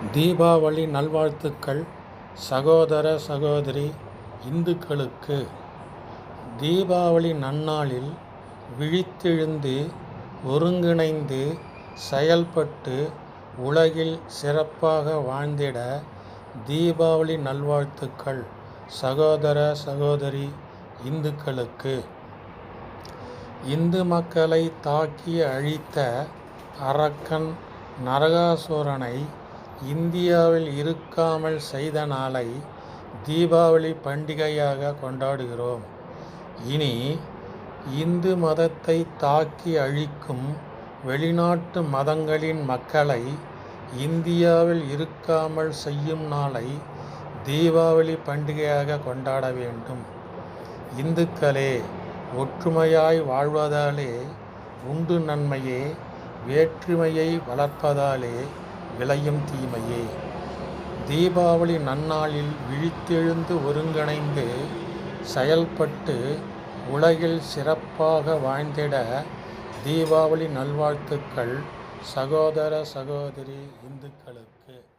தீபாவளி நல்வாழ்த்துக்கள் சகோதர சகோதரி இந்துக்களுக்கு. தீபாவளி நன்னாளில் விழித்தெழுந்து ஒருங்கிணைந்து செயல்பட்டு உலகில் சிறப்பாக வாழ்ந்திட தீபாவளி நல்வாழ்த்துக்கள் சகோதர சகோதரி இந்துக்களுக்கு. இந்து மக்களை தாக்கி அழித்த அரக்கன் நரகாசுரனை இந்தியாவில் இருக்காமல் செய்த நாளை தீபாவளி பண்டிகையாக கொண்டாடுகிறோம். இனி இந்து மதத்தை தாக்கி அழிக்கும் வெளிநாட்டு மதங்களின் மக்களை இந்தியாவில் இருக்காமல் செய்யும் நாளை தீபாவளி பண்டிகையாக கொண்டாட வேண்டும். இந்துக்களே ஒற்றுமையாய் வாழ்வதாலே உண்டு நன்மையே வேற்றுமையை வளர்ப்பதாலே விளையும் தீமையே. தீபாவளி நன்னாளில் விழித்தெழுந்து ஒருங்கிணைந்து செயல்பட்டு உலகில் சிறப்பாக வாழ்ந்திட தீபாவளி நல்வாழ்த்துக்கள் சகோதர சகோதரி இந்துக்களுக்கு.